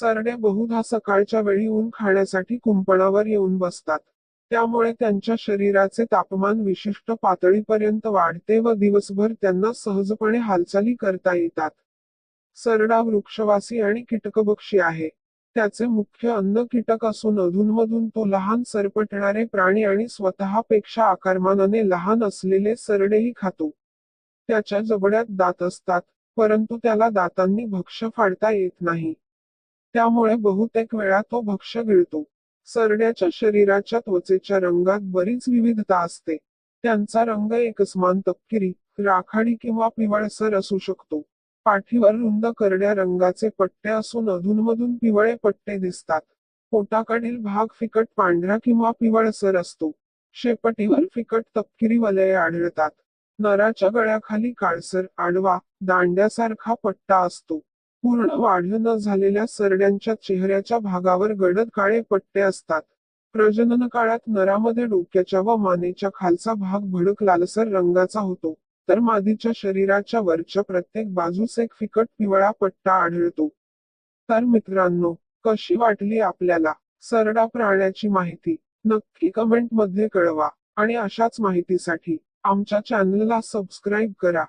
सरडे बहुधा सकाळच्या वेळी ऊन खाण्यासाठी कुंपणावर येऊन बसतात. त्यामुळे त्यांच्या शरीराचे तापमान विशिष्ट पातळीपर्यंत वाढते व दिवसभर त्यांना सहजपणे हालचाली करता येतात. सरडा वृक्षवासी आणि कीटकभक्षी आहे. त्याचे मुख्य अन्न कीटक असून अधूनमधून तो लहान सरपटणारे प्राणी आणि स्वतःपेक्षा आकारमानाने लहान असलेले सरडेही खातो. त्याच्या जबड्यात दात असतात परंतु त्याला दातांनी भक्ष फाडता येत नाही. त्यामुळे बहुतेक वेळा तो भक्ष्य गिळतो. सरड्याच्या शरीराच्या त्वचेच्या रंगात बरीच विविधता असते. त्यांचा रंग एकस्मान तपकिरी राखाडी किंवा पिवळसर असू शकतो. पाठीवर रुंद करड्या रंगाचे पट्टे असून अधूनमधून पिवळे पट्टे दिसतात. पोटाकडील भाग फिकट पांढरा किंवा पिवळसर असतो. शेपटीवर फिकट तपकिरी वलये आढळतात. नराच्या गळ्याखाली काळसर आडवा दांड्यासारखा पट्टा असतो. पूर्ण वाढ न झालेल्या सरड्यांच्या चेहऱ्याच्या भागावर गडद काळे पट्टे असतात. प्रजनन काळात नरामध्ये डोक्याच्या व मानेच्या खालचा भाग भडक लालसर रंगाचा होतो तर मादीच्या शरीराच्या वरच्या प्रत्येक बाजूस एक फिकट पिवळा पट्टा आढळतो. तर मित्रांनो कशी वाटली आपल्याला? सरडा प्राण्याची माहिती. नक्की कमेंटमध्ये कळवा. आणि अशाच माहितीसाठी आमच्या चॅनलला सबस्क्राईब करा.